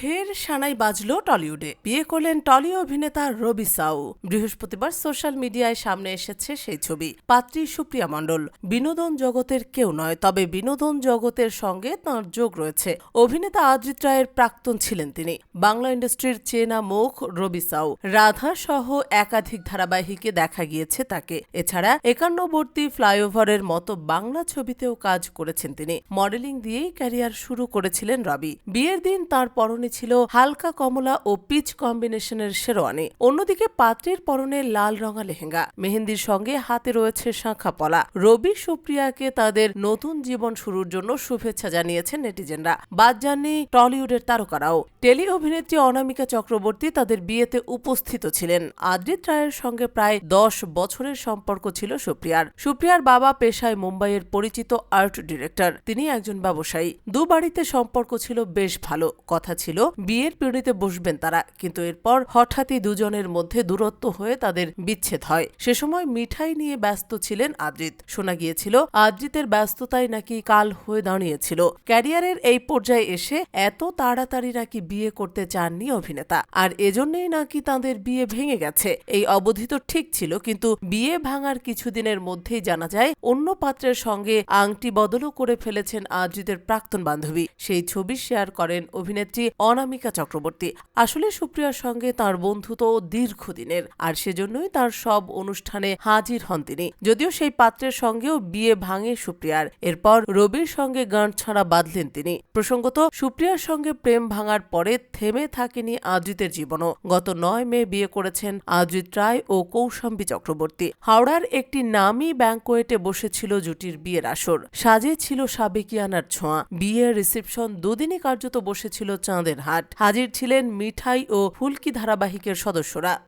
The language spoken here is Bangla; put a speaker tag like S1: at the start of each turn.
S1: ফের সানাই বাজলো টলিউডে। বিয়ে করলেন টলি অভিনেতা রবি সাউ। বৃহস্পতিবার সোশ্যাল মিডিয়ায় সামনে এসেছে সেই ছবি। পাত্রী সুপ্রিয়া মণ্ডল। বিনোদন জগতের কেউ নয়, তবে বিনোদন জগতের সঙ্গে তাঁর যোগ রয়েছে। অভিনেতা আদ্রিত রায়ের প্রাক্তন ছিলেন তিনি। বাংলা ইন্ডাস্ট্রির চেনা মুখ রবি সাউ। রাধা সহ একাধিক ধারাবাহিকে দেখা গিয়েছে তাকে। এছাড়া একান্নবর্তী ফ্লাইওভারের মতো বাংলা ছবিতেও কাজ করেছেন তিনি। মডেলিং দিয়েই ক্যারিয়ার শুরু করেছিলেন রবি। বিয়ের দিন তার পরনে ছিল হালকা কমলা ও পিচ কম্বিনেশনের শেরওয়ানি। অন্যদিকে পাত্রের পরনে লাল রঙা লেহেঙ্গা। মেহেন্দির সঙ্গে হাতে রয়েছে শাঁখা পলা। রবি সুপ্রিয়াকে তাদের নতুন জীবন শুরুর জন্য শুভেচ্ছা জানিয়েছেন নেটিজেনরা। বাদ যাননি টলিউডের তারকারাও। টেলি অভিনেত্রী অনামিকা চক্রবর্তী তাদের বিয়েতে উপস্থিত ছিলেন। আদ্রিত রায়ের সঙ্গে প্রায় দশ বছরের সম্পর্ক ছিল সুপ্রিয়ার। সুপ্রিয়ার বাবা পেশায় মুম্বাইয়ের পরিচিত আর্ট ডিরেক্টর। তিনি একজন ব্যবসায়ী। দু বাড়িতে সম্পর্ক ছিল বেশ ভালো। কথা ছিল বিয়ের পিড়িতে বসবেন তারা। কিন্তু এরপর হঠাৎই দুজনের মধ্যে দূরত্ব হয়ে তাদের বিচ্ছেদ হয়। সে সময় মিঠাই নিয়ে ব্যস্ত ছিলেন আদ্রিত। শোনা গিয়েছিল, আদ্রিতের ব্যস্ততায় নাকি কাল হয়ে দাঁড়িয়েছিল। ক্যারিয়ারের এই পর্যায়ে এসে এত তাড়াতাড়ি নাকি বিয়ে করতে চাননি অভিনেতা। আর এজন্যই নাকি তাদের বিয়ে ভেঙে গেছে। এই অবধি তো ঠিক ছিল, কিন্তু বিয়ে ভাঙার কিছুদিনের মধ্যেই জানা যায়, অন্য পাত্রের সঙ্গে আংটি বদলও করে ফেলেছেন আদ্রিতের প্রাক্তন বান্ধবী। সেই ছবি শেয়ার করেন অভিনেত্রী অনামিকা চক্রবর্তী। আসলে সুপ্রিয়ার সঙ্গে তার বন্ধুত্ব দীর্ঘদিনের, আর সেজন্যই তার সব অনুষ্ঠানে হাজির হন তিনি। যদিও সেই পাত্রের সঙ্গেও বিয়ে ভাঙে সুপ্রিয়ার। এরপর রবির সঙ্গে গাঁট ছাড়া বাঁধলেন তিনি। প্রসঙ্গত, সুপ্রিয়ার সঙ্গে প্রেম ভাঙার পরে থেমে থাকেনি আদ্রিতের জীবনও। গত নয় মে বিয়ে করেছেন আদ্রিত রায় ও কৌশাম্বী চক্রবর্তী। হাওড়ার একটি নামী ব্যাংকোয়েটে বসেছিল জুটির বিয়ের আসর। সাজে ছিল সাবেকিয়ানার ছোঁয়া। বিয়ের রিসেপশন দুদিনই কার্যত বসেছিল চাঁদের হাট। হাজির ছিলেন মিঠাই ও ফুলকি ধারাবাহিকের সদস্যরা।